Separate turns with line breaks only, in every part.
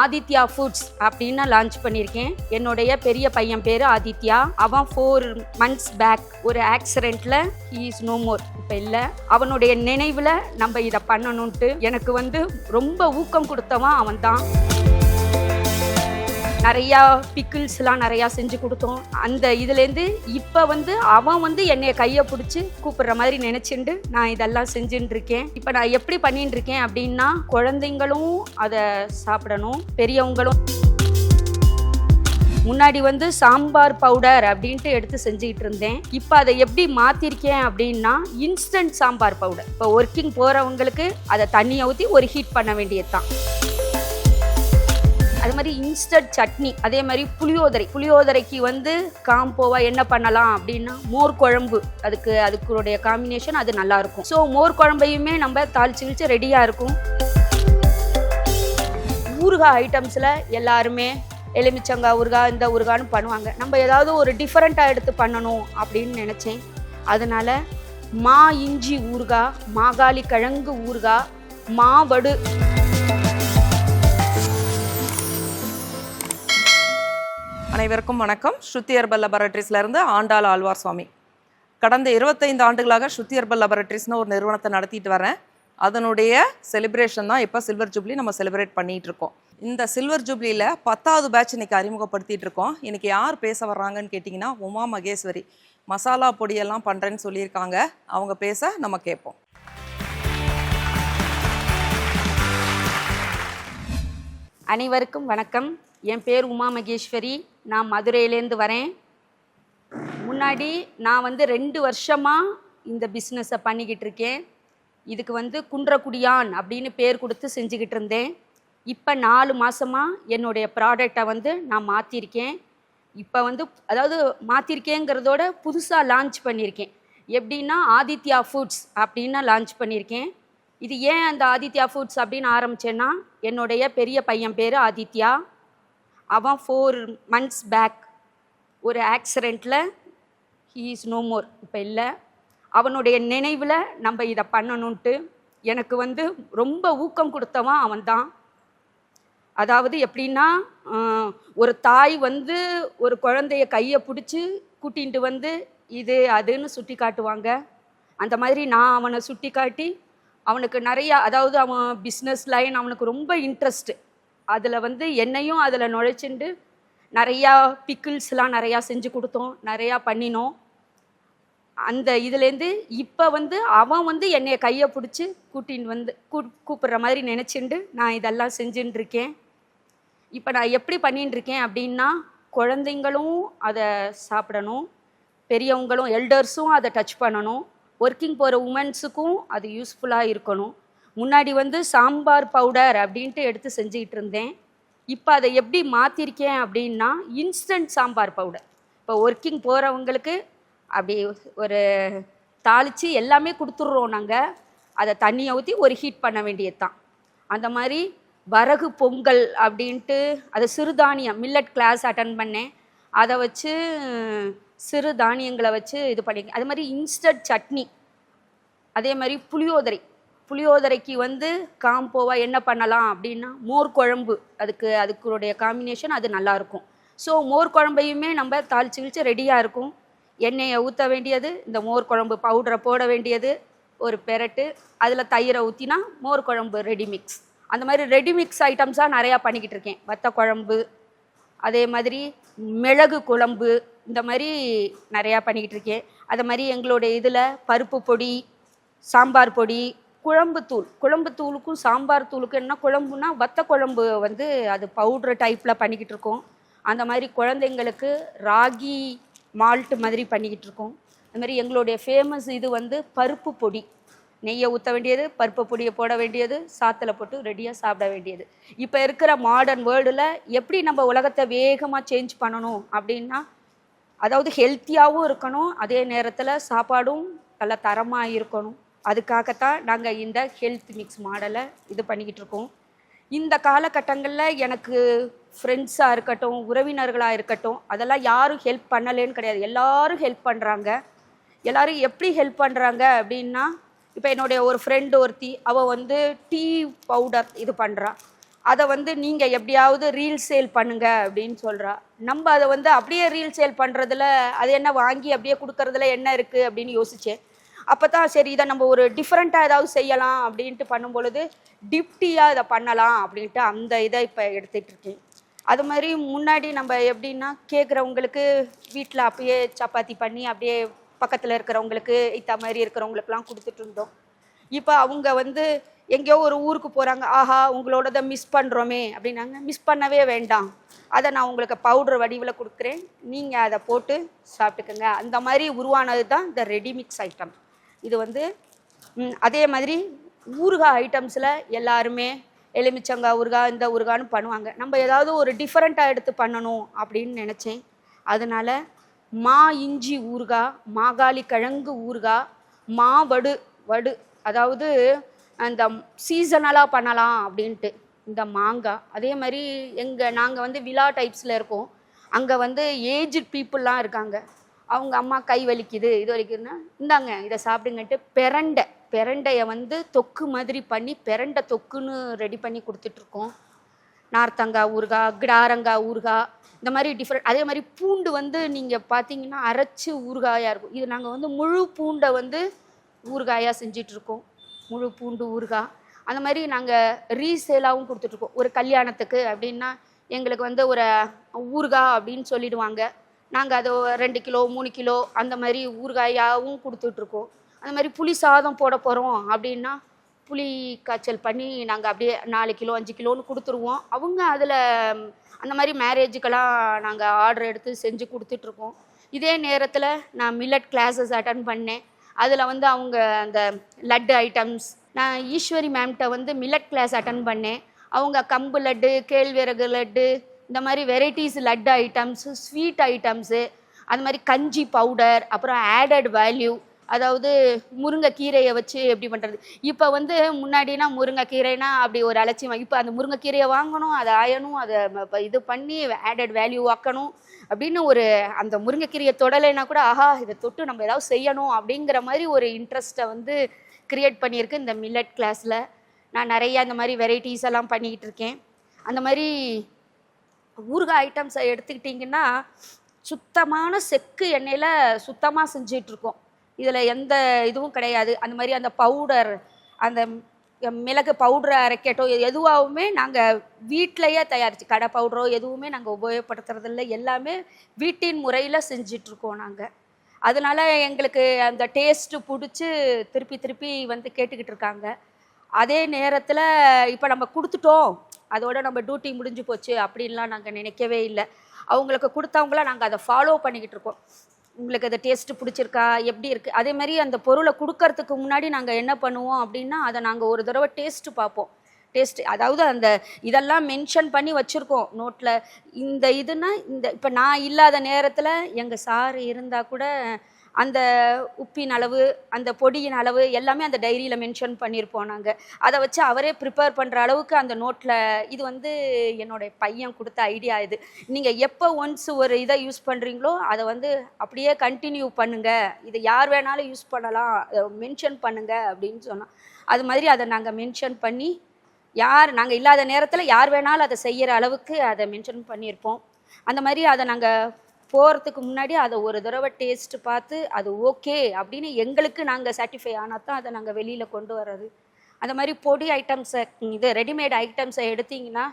Aditya foods அப்படின்னு launch பண்ணியிருக்கேன். என்னுடைய பெரிய பையன் பேர் ஆதித்யா. அவன் ஃபோர் மந்த்ஸ் பேக் ஒரு ஆக்சிடெண்ட்டில் இஸ் நோ மோர் இப்போ இல்லை. அவனுடைய நினைவில் நம்ம இதை பண்ணணுன்ட்டு எனக்கு வந்து ரொம்ப ஊக்கம் கொடுத்தவன் அவன் தான் நிறையா பிக்கிள்ஸ்லாம் நிறையா செஞ்சு கொடுத்தோம். அந்த இதுலேருந்து இப்போ வந்து அவன் வந்து என்னைய கையை பிடிச்சி கூப்பிடுற மாதிரி நினச்சிண்டு நான் இதெல்லாம் செஞ்சுட்டு இருக்கேன். இப்போ நான் எப்படி பண்ணிட்டு இருக்கேன் அப்படின்னா குழந்தைங்களும் அதை சாப்பிடணும் பெரியவங்களும். முன்னாடி வந்து சாம்பார் பவுடர் அப்படின்ட்டு எடுத்து செஞ்சுக்கிட்டு இருந்தேன். இப்போ அதை எப்படி மாற்றிருக்கேன் அப்படின்னா இன்ஸ்டன்ட் சாம்பார் பவுடர். இப்போ ஒர்க்கிங் போகிறவங்களுக்கு அதை தண்ணியை ஊற்றி ஒரு ஹீட் பண்ண வேண்டியது தான் அது மாதிரி இன்ஸ்டன்ட் சட்னி அதே மாதிரி புளியோதரை. புளியோதரைக்கு வந்து காம்போவா என்ன பண்ணலாம் அப்படின்னா மோர் குழம்பு. அதுக்கு அதுக்குடைய காம்பினேஷன் அது நல்லா இருக்கும். ஸோ மோர் குழம்பையுமே நம்ம தாளிச்சு கிழிச்சு ரெடியாக இருக்கும். ஊறுகாய் ஐட்டம்ஸில் எல்லாருமே எலுமிச்சங்காய் ஊறுகாய் இந்த ஊறுகான்னு பண்ணுவாங்க. நம்ம ஏதாவது ஒரு டிஃப்ரெண்ட்டாக எடுத்து பண்ணணும் அப்படின்னு நினச்சேன். அதனால் மா இஞ்சி ஊறுகாய் மாகாளி கிழங்கு ஊறுகாய் மாவடு
அனைவருக்கும் வணக்கம். ஸ்ருதி ஹெர்பல் ஆண்டாள் ஆழ்வார் சுவாமி. கடந்த இருபத்தைந்து ஆண்டுகளாக ஸ்ருத்தியர்பல் ஹெர்பல் லெபரட்டரிஸ்னு ஒரு நிறுவனத்தை நடத்திட்டு வரேன். அதனுடைய செலிப்ரேஷன் தான் இப்போ சில்வர் ஜூப்ளி நம்ம செலிப்ரேட் பண்ணிட்டு இருக்கோம். இந்த சில்வர் ஜூப்ளியில் பத்தாவது பேட்ச் இன்னைக்கு அறிமுகப்படுத்திட்டு இருக்கோம். இன்னைக்கு யார் பேச வர்றாங்கன்னு கேட்டிங்கன்னா உமா மகேஸ்வரி. மசாலா பொடியெல்லாம் பண்ணுறேன்னு சொல்லியிருக்காங்க. அவங்க பேச நம்ம கேட்போம்.
அனைவருக்கும் வணக்கம். என் பேர் உமா மகேஸ்வரி. நான் மதுரையிலேருந்து வரேன். முன்னாடி நான் வந்து ரெண்டு வருஷமாக இந்த பிஸ்னஸை பண்ணிக்கிட்டு இருக்கேன். இதுக்கு வந்து குன்றக்குடியான் அப்படின்னு பேர் கொடுத்து செஞ்சுக்கிட்டு இருந்தேன். இப்போ நாலு மாதமாக என்னுடைய ப்ராடக்டை வந்து நான் மாற்றிருக்கேன் இப்போ வந்து அதாவது மாற்றிருக்கேங்கிறதோட புதுசாக லான்ச் பண்ணியிருக்கேன் எப்படின்னா ஆதித்யா ஃபுட்ஸ் அப்படின்னு லான்ச் பண்ணியிருக்கேன் இது ஏன் அந்த ஆதித்யா ஃபுட்ஸ் அப்படின்னு ஆரம்பிச்சேன்னா என்னுடைய பெரிய பையன் பேர் ஆதித்யா. அவன் ஃபோர் மந்த்ஸ் பேக் ஒரு ஆக்சிடெண்ட்டில் ஹீ இஸ் நோ மோர் இப்போ இல்லை. அவனுடைய நினைவில் நம்ம இதை பண்ணணுன்ட்டு எனக்கு வந்து ரொம்ப ஊக்கம் கொடுத்தவன் அவன் தான் அதாவது எப்படின்னா ஒரு தாய் வந்து ஒரு குழந்தைய கையை பிடிச்சி கூட்டிகிட்டு வந்து இது அதுன்னு சுட்டி காட்டுவாங்க. அந்த மாதிரி நான் அவனை சுட்டி காட்டி அவனுக்கு நிறையா அதாவது அவன் பிஸ்னஸ் லைன் அவனுக்கு ரொம்ப இன்ட்ரெஸ்ட்டு அதில் வந்து என்னையும் அதில் நுழைச்சிண்டு நிறையா பிக்கிள்ஸ்லாம் நிறையா செஞ்சு கொடுத்தோம் நிறையா பண்ணினோம். அந்த இதுலேருந்து இப்போ வந்து அவன் வந்து என்னைய கையை பிடிச்சி கூட்டின்னு வந்து கூ கூப்பிட்ற மாதிரி நினச்சிண்டு நான் இதெல்லாம் செஞ்சுட்டு இருக்கேன். இப்போ நான் எப்படி பண்ணிட்டு இருக்கேன் அப்படின்னா குழந்தைங்களும் அதை சாப்பிடணும் பெரியவங்களும் எல்டர்ஸும் அதை டச் பண்ணணும் ஒர்க்கிங் போகிற உமன்ஸுக்கும் அது யூஸ்ஃபுல்லாக இருக்கணும். முன்னாடி வந்து சாம்பார் பவுடர் அப்படின்ட்டு எடுத்து செஞ்சுக்கிட்டு இருந்தேன். இப்போ அதை எப்படி மாற்றிருக்கேன் அப்படின்னா இன்ஸ்டன்ட் சாம்பார் பவுடர். இப்போ ஒர்க்கிங் போகிறவங்களுக்கு அப்படி ஒரு தாளித்து எல்லாமே கொடுத்துட்றோம் நாங்கள் அதை தண்ணியை ஊற்றி ஒரு ஹீட் பண்ண வேண்டியது தான் அந்த மாதிரி வரகு பொங்கல் அப்படின்ட்டு அது சிறுதானியம் மில்லட் கிளாஸ் அட்டன் பண்ணேன். அதை வச்சு சிறு தானியங்களை வச்சு இது பண்ணி அது மாதிரி இன்ஸ்டன்ட் சட்னி. அதே மாதிரி புளியோதரை. புளியோதரைக்கு வந்து காம்போவாக என்ன பண்ணலாம் அப்படின்னா மோர் குழம்பு. அதுக்கு அதுக்குடைய காம்பினேஷன் அது நல்லாயிருக்கும் ஸோ மோர் குழம்பையுமே நம்ம தாளிச்சு கிழிச்சு ரெடியாக இருக்கும். எண்ணெயை ஊற்ற வேண்டியது இந்த மோர் குழம்பு பவுடரை போட வேண்டியது ஒரு பெரட்டு. அதில் தயிரை ஊற்றினா மோர் குழம்பு ரெடி மிக்ஸ் அந்த மாதிரி ரெடி மிக்ஸ் ஐட்டம்ஸாக நிறையா பண்ணிக்கிட்டு இருக்கேன். வத்த குழம்பு அதே மாதிரி மிளகு குழம்பு இந்த மாதிரி நிறையா பண்ணிக்கிட்டு இருக்கேன். அதை மாதிரி எங்களுடைய இதில் பருப்பு பொடி சாம்பார் பொடி குழம்பு தூள். குழம்பு தூளுக்கும் சாம்பார் தூளுக்கும் என்ன குழம்புனா வத்த குழம்பு வந்து அது பவுட்ரு டைப்பில் பண்ணிக்கிட்டு இருக்கோம். அந்த மாதிரி குழந்தைங்களுக்கு ராகி மால்ட் மாதிரி பண்ணிக்கிட்டு இருக்கோம். அது மாதிரி எங்களுடைய ஃபேமஸ் இது வந்து பருப்பு பொடி. நெய்யை ஊற்ற வேண்டியது பருப்பு பொடியை போட வேண்டியது சாத்தில் போட்டு ரெடியாக சாப்பிட வேண்டியது. இப்போ இருக்கிற மாடர்ன் வேர்ல்டில் எப்படி நம்ம உலகத்தை வேகமாக சேஞ்ச் பண்ணணும் அப்படின்னா அதாவது ஹெல்த்தியாகவும் இருக்கணும் அதே நேரத்தில் சாப்பாடும் நல்ல தரமாக இருக்கணும். அதுக்காகத்தான் நாங்கள் இந்த ஹெல்த் மிக்ஸ் மாடலை இது பண்ணிக்கிட்டு இருக்கோம். இந்த காலகட்டங்களில் எனக்கு ஃப்ரெண்ட்ஸாக இருக்கட்டும் உறவினர்களாக இருக்கட்டும் அதெல்லாம் யாரும் ஹெல்ப் பண்ணலேன்னு கிடையாது. எல்லோரும் ஹெல்ப் பண்ணுறாங்க எல்லோரும் எப்படி ஹெல்ப் பண்ணுறாங்க அப்படின்னா இப்போ என்னுடைய ஒரு ஃப்ரெண்டு ஒருத்தி அவள் வந்து டீ பவுடர் இது பண்ணுறா அதை வந்து நீங்கள் எப்படியாவது ரீல் சேல் பண்ணுங்க அப்படின்னு சொல்கிறா நம்ம அதை வந்து அப்படியே ரீல் சேல் பண்ணுறதுல அது என்ன வாங்கி அப்படியே கொடுக்கறதுல என்ன இருக்குது அப்படின்னு யோசித்தேன் அப்போ தான் சரி இதை நம்ம ஒரு டிஃப்ரெண்ட்டாக ஏதாவது செய்யலாம் அப்படின்ட்டு பண்ணும் பொழுது டிப்டியாக இதை பண்ணலாம் அப்படின்ட்டு அந்த இதை இப்போ எடுத்துகிட்டு இருக்கேன். அது மாதிரி முன்னாடி நம்ம எப்படின்னா கேட்குறவங்களுக்கு வீட்டில் அப்படியே சப்பாத்தி பண்ணி அப்படியே பக்கத்தில் இருக்கிறவங்களுக்கு இத்த மாதிரி இருக்கிறவங்களுக்குலாம் கொடுத்துட்டு இருந்தோம். இப்போ அவங்க வந்து எங்கேயோ ஒரு ஊருக்கு போகிறாங்க ஆஹா உங்களோடத மிஸ் பண்ணுறோமே அப்படின்னாங்க. மிஸ் பண்ணவே வேண்டாம். அதை நான் உங்களுக்கு பவுடர் வடிவில் கொடுக்குறேன். நீங்கள் அதை போட்டு சாப்பிட்டுக்கோங்க. அந்த மாதிரி உருவானது தான் இந்த ரெடிமிக்ஸ் ஐட்டம் இது வந்து அதே மாதிரி ஊறுகாய் ஐட்டம்ஸில் எல்லாருமே எலுமிச்சங்காய் ஊறுகாய் இந்த ஊறுகான்னு பண்ணுவாங்க. நம்ம ஏதாவது ஒரு டிஃப்ரெண்ட்டாக எடுத்து பண்ணணும் அப்படின்னு நினச்சேன். அதனால் மா இஞ்சி ஊறுகாய் மாகாளி கிழங்கு ஊறுகாய் மா வடு வடு அதாவது அந்த சீசனலாக பண்ணலாம் அப்படின்ட்டு இந்த மாங்காய் அதே மாதிரி எங்கள் நாங்கள் வந்து விழா டைப்ஸில் இருக்கோம். அங்கே வந்து ஏஜ்ட் பீப்புளெலாம் இருக்காங்க. அவங்க அம்மா கை வலிக்குது இது வலிக்குதுன்னா இந்தாங்க இதை சாப்பிடுங்கன்ட்டு பெரண்டை பெரண்டையை வந்து தொக்கு மாதிரி பண்ணி பெரண்டை தொக்குன்னு ரெடி பண்ணி கொடுத்துட்ருக்கோம். நார்த்தங்காய் ஊறுகாய் கிடாரங்காய் ஊறுகாய் இந்த மாதிரி டிஃப்ரெண்ட் அதே மாதிரி பூண்டு வந்து நீங்கள் பார்த்தீங்கன்னா அரைச்சி ஊறுகாயாக இருக்கும். இது நாங்கள் வந்து முழு பூண்டை வந்து ஊறுகாயாக செஞ்சிட்ருக்கோம். முழு பூண்டு ஊறுகாய் அந்த மாதிரி நாங்கள் ரீசேலாகவும் கொடுத்துட்ருக்கோம். ஒரு கல்யாணத்துக்கு அப்படின்னா எங்களுக்கு வந்து ஒரு ஊறுகாய் அப்படின்னு சொல்லிடுவாங்க. நாங்கள் அதை ரெண்டு கிலோ மூணு கிலோ அந்த மாதிரி ஊறுகாயாகவும் கொடுத்துட்ருக்கோம். அந்த மாதிரி புளி சாதம் போட போகிறோம் அப்படின்னா புளி காய்ச்சல் பண்ணி நாங்கள் அப்படியே நாலு கிலோ அஞ்சு கிலோன்னு கொடுத்துருவோம். அவங்க அதில் அந்த மாதிரி மேரேஜுக்கெல்லாம் நாங்கள் ஆர்டர் எடுத்து செஞ்சு கொடுத்துட்ருக்கோம். இதே நேரத்தில் நான் மில்லட் கிளாஸஸ் அட்டன் பண்ணேன். அதில் வந்து அவங்க அந்த லட்டு ஐட்டம்ஸ் நான் ஈஸ்வரி மேம்கிட்ட வந்து மில்லட் கிளாஸ் அட்டன் பண்ணேன். அவங்க கம்பு லட்டு கேழ்வரகு லட்டு இந்த மாதிரி varieties laddu items sweet items அது மாதிரி கஞ்சி பவுடர் அப்புறம் ஆடட் வேல்யூ அதாவது முருங்கைக்கீரையை வச்சு எப்படி பண்ணுறது இப்போ வந்து முன்னாடினா முருங்கைக்கீரைனா அப்படி ஒரு அலட்சியம் இப்போ அந்த முருங்கைக்கீரையை வாங்கணும் அதை ஆயணும் அதை இது பண்ணி ஆடட் வேல்யூ ஆக்கணும் அப்படின்னு ஒரு அந்த முருங்கைக்கீரையை தொடலைன்னா கூட ஆஹா இதை தொட்டு நம்ம ஏதாவது செய்யணும் அப்படிங்கிற மாதிரி ஒரு இன்ட்ரெஸ்ட்டை வந்து க்ரியேட் பண்ணியிருக்கு இந்த மில்லட் கிளாஸில் நான் நிறைய அந்த மாதிரி வெரைட்டிஸ் எல்லாம் பண்ணிக்கிட்டு இருக்கேன். அந்த மாதிரி ஊறுகாய் ஐட்டம்ஸை எடுத்துக்கிட்டிங்கன்னா சுத்தமான செக்கு எண்ணெயில் சுத்தமாக செஞ்சிட்ருக்கோம். இதில் எந்த இதுவும் கிடையாது. அந்த மாதிரி அந்த பவுடர் அந்த மிளகு பவுடரை அரைக்கட்டும் எதுவாகவுமே நாங்கள் வீட்டிலையே தயாரித்து கடை பவுடரோ எதுவுமே நாங்கள் உபயோகப்படுத்துறதில்ல. எல்லாமே வீட்டின் முறையில் செஞ்சிட்ருக்கோம் நாங்கள் அதனால எங்களுக்கு அந்த டேஸ்ட்டு பிடிச்சி திருப்பி திருப்பி வந்து கேட்டுக்கிட்டு இருக்காங்க அதே நேரத்தில் இப்போ நம்ம கொடுத்துட்டோம். அதோட நம்ம டியூட்டி முடிஞ்சு போச்சு அப்படின்லாம் நாங்கள் நினைக்கவே இல்லை. அவங்களுக்கு கொடுத்தவங்கள நாங்கள் அதை ஃபாலோ பண்ணிக்கிட்டு இருக்கோம். உங்களுக்கு அது டேஸ்ட்டு பிடிச்சிருக்கா எப்படி இருக்குது அதே மாதிரி அந்த பொருளை கொடுக்கறதுக்கு முன்னாடி நாங்கள் என்ன பண்ணுவோம் அப்படின்னா அதை நாங்கள் ஒரு தடவை டேஸ்ட்டு பார்ப்போம். டேஸ்ட் அதாவது அந்த இதெல்லாம் மென்ஷன் பண்ணி வச்சுருக்கோம் நோட்டில் இந்த இதுனா இந்த இப்போ நான் இல்லாத நேரத்தில் எங்கள் சார் இருந்தால் கூட அந்த உப்பின் அளவு அந்த பொடியின் அளவு எல்லாமே அந்த டைரியில் மென்ஷன் பண்ணியிருப்போம் நாங்கள் அதை வச்சு அவரே ப்ரிப்பேர் பண்ணுற அளவுக்கு அந்த நோட்டில் இது வந்து என்னுடைய பையன் கொடுத்த ஐடியா இது. நீங்கள் எப்போ ஒன்ஸ் ஒரு இதை யூஸ் பண்ணுறீங்களோ அதை வந்து அப்படியே கண்டினியூ பண்ணுங்கள் இதை யார் வேணாலும் யூஸ் பண்ணலாம். மென்ஷன் பண்ணுங்கள் அப்படின்னு சொன்னோம் அது மாதிரி அதை நாங்கள் மென்ஷன் பண்ணி யார் நாங்கள் இல்லாத நேரத்தில் யார் வேணாலும் அதை செய்கிற அளவுக்கு அதை மென்ஷன் பண்ணியிருப்போம் அந்த மாதிரி அதை நாங்கள் போகிறதுக்கு முன்னாடி அதை ஒரு தடவை டேஸ்ட் பார்த்து அது ஓகே அப்படின்னு எங்களுக்கு நாங்கள் சாட்டிஃபை ஆனால் தான் அதை நாங்கள் வெளியில் கொண்டு வர்றது. அந்த மாதிரி பொடி ஐட்டம்ஸை இது ரெடிமேட் ஐட்டம்ஸை எடுத்தீங்கன்னா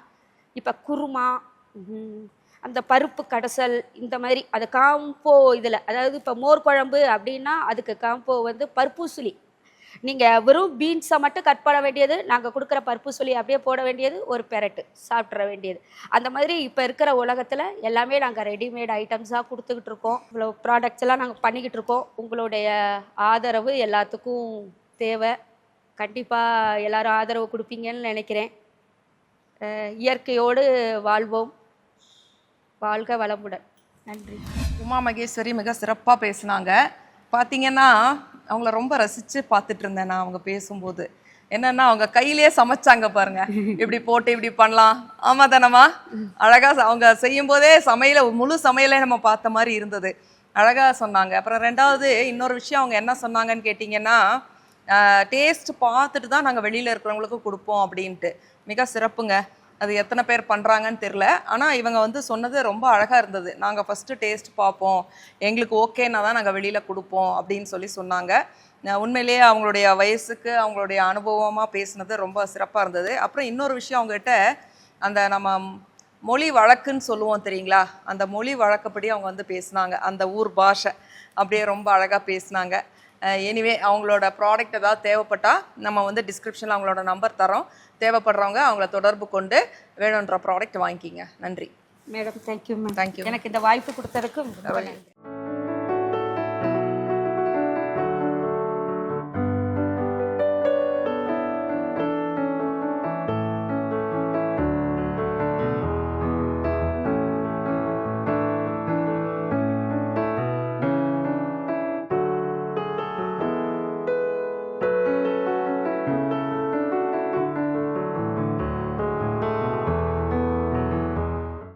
இப்போ குருமா அந்த பருப்பு கடைசல் இந்த மாதிரி அது காம்போ இதில் அதாவது இப்போ மோர் குழம்பு அப்படின்னா அதுக்கு காம்போ வந்து பருப்பூசுலி. நீங்கள் வெறும் பீன்ஸை மட்டும் கட் பண்ண வேண்டியது நாங்கள் கொடுக்குற பருப்பு சொல்லி அப்படியே போட வேண்டியது ஒரு பெரட்டு சாப்பிட்ற வேண்டியது. அந்த மாதிரி இப்போ இருக்கிற உலகத்தில் எல்லாமே நாங்கள் ரெடிமேட் ஐட்டம்ஸாக கொடுத்துக்கிட்டு இருக்கோம். இவ்வளோ ப்ராடக்ட்ஸ் எல்லாம் நாங்கள் பண்ணிக்கிட்டு இருக்கோம். உங்களுடைய ஆதரவு எல்லாத்துக்கும் தேவை. கண்டிப்பாக எல்லாரும் ஆதரவு கொடுப்பீங்கன்னு நினைக்கிறேன். இயற்கையோடு வாழ்வோம். வாழ்க வளமுடன். நன்றி.
உமா மகேஸ்வரி மிக சிறப்பாக பேசினாங்க. பார்த்தீங்கன்னா அவங்கள ரொம்ப ரசித்து பார்த்துட்டு இருந்தேன் நான் அவங்க பேசும்போது. என்னன்னா அவங்க கையிலேயே சமைச்சாங்க பாருங்க. இப்படி போட்டு இப்படி பண்ணலாம். ஆமா தானம்மா? அழகா அவங்க செய்யும் போதே சமையல முழு சமையலே நம்ம பார்த்த மாதிரி இருந்தது. அழகா சொன்னாங்க. அப்புறம் ரெண்டாவது இன்னொரு விஷயம் அவங்க என்ன சொன்னாங்கன்னு கேட்டிங்கன்னா டேஸ்ட் பார்த்துட்டு தான் நாங்கள் வெளியில் இருக்கிறவங்களுக்கு கொடுப்போம் அப்படின்ட்டு. மிக சிறப்புங்க. அது எத்தனை பேர் பண்ணுறாங்கன்னு தெரில ஆனால் இவங்க வந்து சொன்னது ரொம்ப அழகாக இருந்தது. நாங்கள் ஃபஸ்ட்டு டேஸ்ட் பார்ப்போம். எங்களுக்கு ஓகேன்னா தான் நாங்கள் வெளியில் கொடுப்போம் அப்படின்னு சொல்லி சொன்னாங்க. உண்மையிலேயே அவங்களுடைய வயசுக்கு அவங்களுடைய அனுபவமாக பேசுனது ரொம்ப சிறப்பாக இருந்தது. அப்புறம் இன்னொரு விஷயம் அவங்ககிட்ட அந்த நம்ம மொழி வழக்குன்னு சொல்லுவோம் தெரியுங்களா? அந்த மொழி வழக்கப்படி அவங்க வந்து பேசுனாங்க. அந்த ஊர் பாஷை அப்படியே ரொம்ப அழகாக பேசினாங்க. எனிவே அவங்களோட ப்ராடக்ட் ஏதாவது தேவைப்பட்டால் நம்ம வந்து டிஸ்கிரிப்ஷனில் அவங்களோட நம்பர் தரோம் தேவைப்படுறவங்க அவங்கள தொடர்பு கொண்டு வேணுன்ற ப்ராடக்ட் வாங்கிக்கிங்க. நன்றி.
Madam thank you ma'am
you.
எனக்கு இந்த வாய்ப்பு கொடுத்ததுக்கு